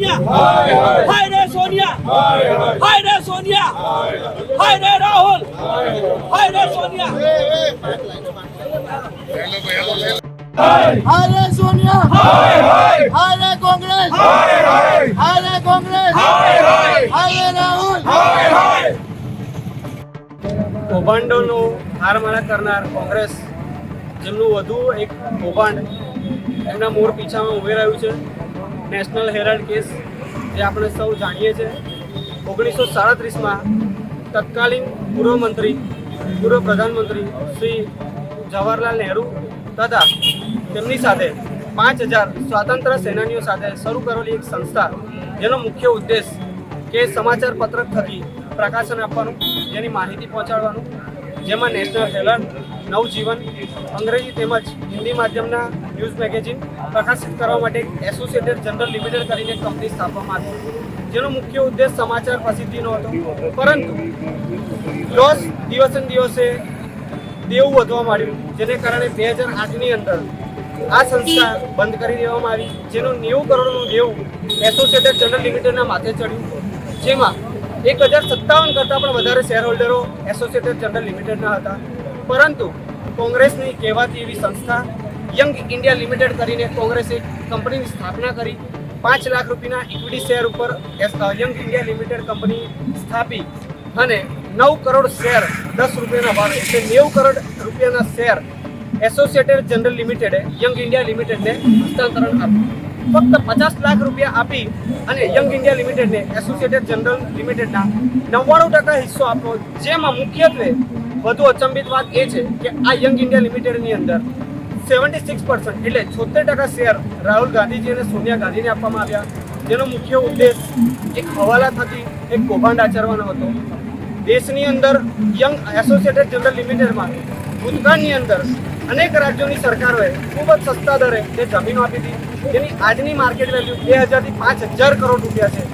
હાય રે સોનિયા. હાય રે સોનિયા. હાય રે રાહુલ. હાય રે સોનિયા. હાય રે સોનિયા. હાય રે કોંગ્રેસ. હાય રે કોંગ્રેસ. હાય રે રાહુલ. કૌભાંડોનો હારમાળા કરનાર કોંગ્રેસ જેમનું વધુ એક કૌભાંડ એમના મોર પીછામાં ઊભી રહ્યું છે. નેશનલ હેરાલ્ડ કેસ જે આપણે સૌ જાણીએ છીએ. ઓગણીસો સાડત્રીસમાં તત્કાલીન પૂર્વ મંત્રી પૂર્વ પ્રધાનમંત્રી શ્રી જવાહરલાલ નહેરુ તથા તેમની સાથે પાંચ હજાર સ્વાતંત્ર્ય સેનાનીઓ સાથે શરૂ કરેલી એક સંસ્થા, જેનો મુખ્ય ઉદ્દેશ કે સમાચાર પત્રક થકી પ્રકાશન આપવાનું, જેની માહિતી પહોંચાડવાનું, જેમાં નેશનલ હેલન નવજીવન અંગ્રેજી તેમજ હિન્દી માધ્યમના ન્યૂઝ મેગેઝિન પ્રકાશિત કરવા માટે એસોસિએટેડ જનરલ લિમિટેડ કરીને કંપની સ્થાપવામાં આવી જેનો મુખ્ય ઉદ્દેશ સમાચાર પ્રસિદ્ધિનો હતો. પરંતુ લોસ દિવસે દિવસે દેવું વધવા માંડ્યું, જેને કારણે બે હજાર આઠની અંદર આ સંસ્થા બંધ કરી દેવામાં આવી. જેનું નેવું કરોડનું દેવું એસોસિએટેડ જનરલ લિમિટેડના માથે ચડ્યું. જેમાં એક હજાર સત્તાવન કરતાં પણ વધારે શેર હોલ્ડરો એસોસિએટેડ જનરલ લિમિટેડના હતા. પરંતુ કોંગ્રેસની કહેવાતી એવી સંસ્થા યંગ ઇન્ડિયા લિમિટેડ કરીને કોંગ્રેસે કંપનીની સ્થાપના કરી. પાંચ લાખ રૂપિયાના ઇક્વિટી શેર ઉપર યંગ ઇન્ડિયા લિમિટેડ કંપની સ્થાપી અને નવ કરોડ શેર દસ રૂપિયાના ભાવે, એટલે નેવું કરોડ રૂપિયાના શેર એસોસિએટેડ જનરલ લિમિટેડે યંગ ઇન્ડિયા લિમિટેડને હસ્તાંતરણ આપ્યું. ફક્ત પચાસ લાખ રૂપિયા આપી અને યંગ ઇન્ડિયા લિમિટેડને એસોસિએટેડ જનરલ લિમિટેડના નવ્વાણું ટકા હિસ્સો આપ્યો. જેમાં મુખ્યત્વે વધુ અચંબિત વાત એ છે કે આ યંગ ઇન્ડિયા લિમિટેડની અંદર સેવન્ટી સિક્સ પર્સન્ટ એટલે છોતેર ટકા શેર રાહુલ ગાંધીજી અને સોનિયા ગાંધીને આપવામાં આવ્યા. જેનો મુખ્ય ઉદ્દેશ એક હવાલા થકી એક કૌભાંડ આચરવાનો હતો. દેશની અંદર યંગ એસોસિએટેડ જનરલ લિમિટેડમાં ભૂતકાળની અંદર અનેક રાજ્યોની સરકારોએ ખૂબ જ સસ્તા દરે તે જમીનો આપી હતી. જેની આજની માર્કેટ વેલ્યુ બે હજારથી પાંચ હજાર કરોડ રૂપિયા છે.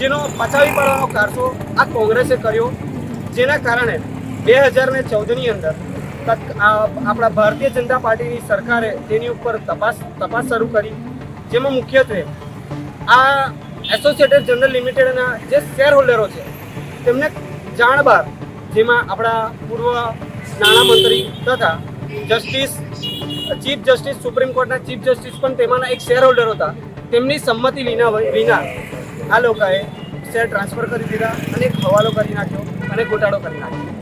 જેનો પચાવી પાડવાનો કારસો આ કોંગ્રેસે કર્યો. જેના કારણે બે હજાર ને ચૌદની અંદર આપણા ભારતીય જનતા પાર્ટીની સરકારે તેની ઉપર તપાસ તપાસ શરૂ કરી, જેમાં મુખ્યત્વે આ એસોસિએટેડ જનરલ લિમિટેડના જે શેર હોલ્ડરો છે, તેમને જાણ બાર જેમાં આપણા પૂર્વ નાણામંત્રી તથા જસ્ટિસ, ચીફ જસ્ટિસ, સુપ્રીમ કોર્ટના ચીફ જસ્ટિસ પણ તેમાંના એક શેર હોલ્ડર હતા. તેમની સંમતિ વિના વિના આ લોકોએ શેર ટ્રાન્સફર કરી દીધા અને હવાલો કરી નાખ્યો અને ગોટાળો કરી નાખ્યો.